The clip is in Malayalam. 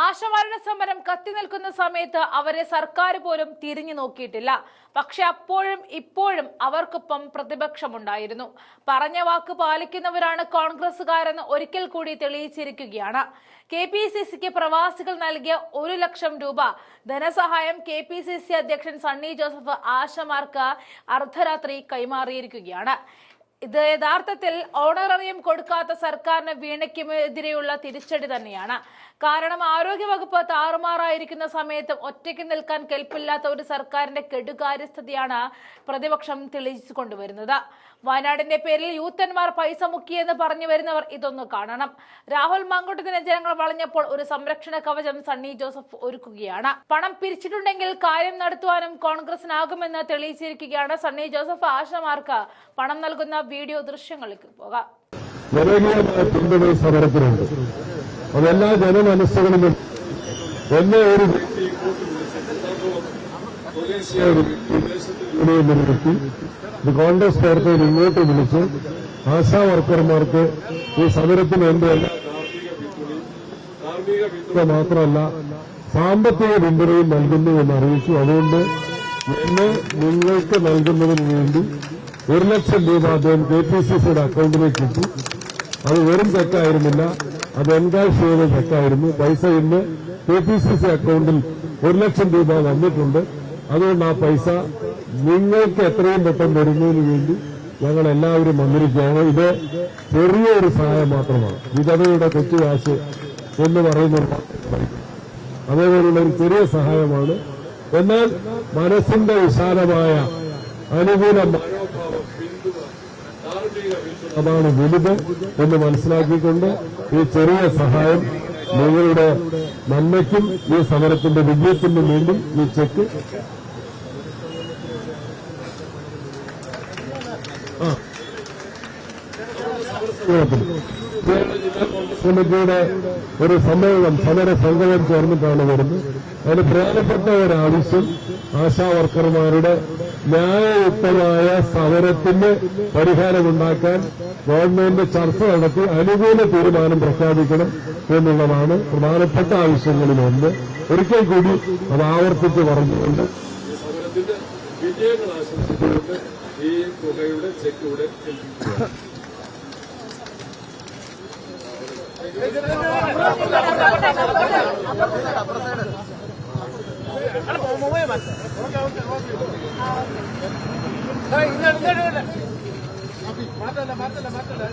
ആശമാരുടെ സമരം കത്തി നിൽക്കുന്ന സമയത്ത് അവരെ സർക്കാർ പോലും തിരിഞ്ഞു നോക്കിയിട്ടില്ല. പക്ഷെ അപ്പോഴും ഇപ്പോഴും അവർക്കൊപ്പം പ്രതിപക്ഷമുണ്ടായിരുന്നു. പറഞ്ഞ വാക്ക് പാലിക്കുന്നവരാണ് കോൺഗ്രസുകാരെന്ന് ഒരിക്കൽ കൂടി തെളിയിച്ചിരിക്കുകയാണ്. കെ പി സി സിക്ക് പ്രവാസികൾ നൽകിയ ഒരു ലക്ഷം രൂപ ധനസഹായം കെ പി സി സി അധ്യക്ഷൻ സണ്ണി ജോസഫ് ആശമാർക്ക് അർദ്ധരാത്രി കൈമാറിയിരിക്കുകയാണ്. ഇത് യഥാർത്ഥത്തിൽ ഓണററിയം കൊടുക്കാത്ത സർക്കാരിന് വീണയ്ക്കുമെതിരെയുള്ള തിരിച്ചടി തന്നെയാണ്. കാരണം ആരോഗ്യവകുപ്പ് താറുമാറായിരിക്കുന്ന സമയത്ത് ഒറ്റയ്ക്ക് നിൽക്കാൻ കെൽപ്പില്ലാത്ത ഒരു സർക്കാരിന്റെ കെടുകാര്യസ്ഥതയാണ് പ്രതിപക്ഷം തെളിയിച്ചു കൊണ്ടുവരുന്നത്. വയനാടിന്റെ പേരിൽ യൂത്തന്മാർ പൈസ മുക്കിയെന്ന് പറഞ്ഞു വരുന്നവർ ഇതൊന്ന് കാണണം. രാഹുൽ മാങ്കുട്ടത്തിന് ജനങ്ങൾ വളഞ്ഞപ്പോൾ ഒരു സംരക്ഷണ കവചം സണ്ണി ജോസഫ് ഒരുക്കുകയാണ്. പണം പിരിച്ചിട്ടുണ്ടെങ്കിൽ കാര്യം നടത്തുവാനും കോൺഗ്രസിനാകുമെന്ന് തെളിയിച്ചിരിക്കുകയാണ് സണ്ണി ജോസഫ്. ആശമാർക്ക് പണം നൽകുന്ന വീഡിയോ ദൃശ്യങ്ങളിലേക്ക് പോകാം. ജനകീയമായ പിന്തുണ സമരത്തിനുണ്ട്. അതെല്ലാ ജനമനസ്സുകളിലും എന്നെ ഒരു നിർത്തി കോൺഗ്രസ് പ്രവർത്തകർ ഇങ്ങോട്ട് വിളിച്ച്. ആശാ വർക്കർമാർക്ക് ഈ സമരത്തിന് എന്റെ മാത്രമല്ല സാമ്പത്തിക പിന്തുണയും നൽകുന്നു എന്ന് അറിയിച്ചു. അതുകൊണ്ട് എന്നെ നിങ്ങൾക്ക് നൽകുന്നതിന് വേണ്ടി ഒരു ലക്ഷം രൂപ അദ്ദേഹം കെ പി സി സിയുടെ അക്കൗണ്ടിലേക്ക് ഇട്ടു. അത് വെറും ചെക്കായിരുന്നില്ല അത് എൻകാഷ് ചെയ്ത ചെക്കായിരുന്നു പൈസ ഇന്ന് കെ പി സി സി അക്കൗണ്ടിൽ ഒരു ലക്ഷം രൂപ വന്നിട്ടുണ്ട്. അതുകൊണ്ട് ആ പൈസ നിങ്ങൾക്ക് എത്രയും പെട്ടെന്ന് വരുന്നതിന് വേണ്ടി ഞങ്ങൾ എല്ലാവരും വന്നിരിക്കുകയാണ്. ഇത് ചെറിയൊരു സഹായം മാത്രമാണ്. വിധവയുടെ കൊച്ചു കാശ് എന്ന് പറയുന്നത് അതേപോലുള്ള ഒരു ചെറിയ സഹായമാണ്. എന്നാൽ മനസ്സിന്റെ വിശാലമായ അനുകൂല മനോഭാവം പിന്തുണ ധാർമ്മിക പിന്തുണ അതാണ് വലുത് എന്ന് മനസ്സിലാക്കിക്കൊണ്ട് ഈ ചെറിയ സഹായം നിങ്ങളുടെ നന്മയ്ക്കും ഈ സമരത്തിന്റെ വിജയത്തിനും വേണ്ടി ഈ ചെക്ക്. കമ്മിറ്റിയുടെ ഒരു സമ്മേളനം സമര സംഘടന ചേർന്നിട്ടാണ് വരുന്നത് അതിന് പ്രധാനപ്പെട്ട ഒരു ആവശ്യം ആശാ വർക്കർമാരുടെ ന്യായയുക്തമായ സമരത്തിന് പരിഹാരമുണ്ടാക്കാൻ ഗവൺമെന്റ് ചർച്ച നടത്തി അനുകൂല തീരുമാനം പ്രഖ്യാപിക്കണം എന്നുള്ളതാണ് പ്രധാനപ്പെട്ട ആവശ്യങ്ങളിലൊന്ന് ഒരിക്കൽ കൂടി അത് ആവർത്തിച്ച് പറഞ്ഞുകൊണ്ട് സമരത്തിന്റെ വിജയങ്ങൾ ആശംസിച്ചുകൊണ്ട് ഈ തുകയുടെ check Ah, mátala, mátala, mátala.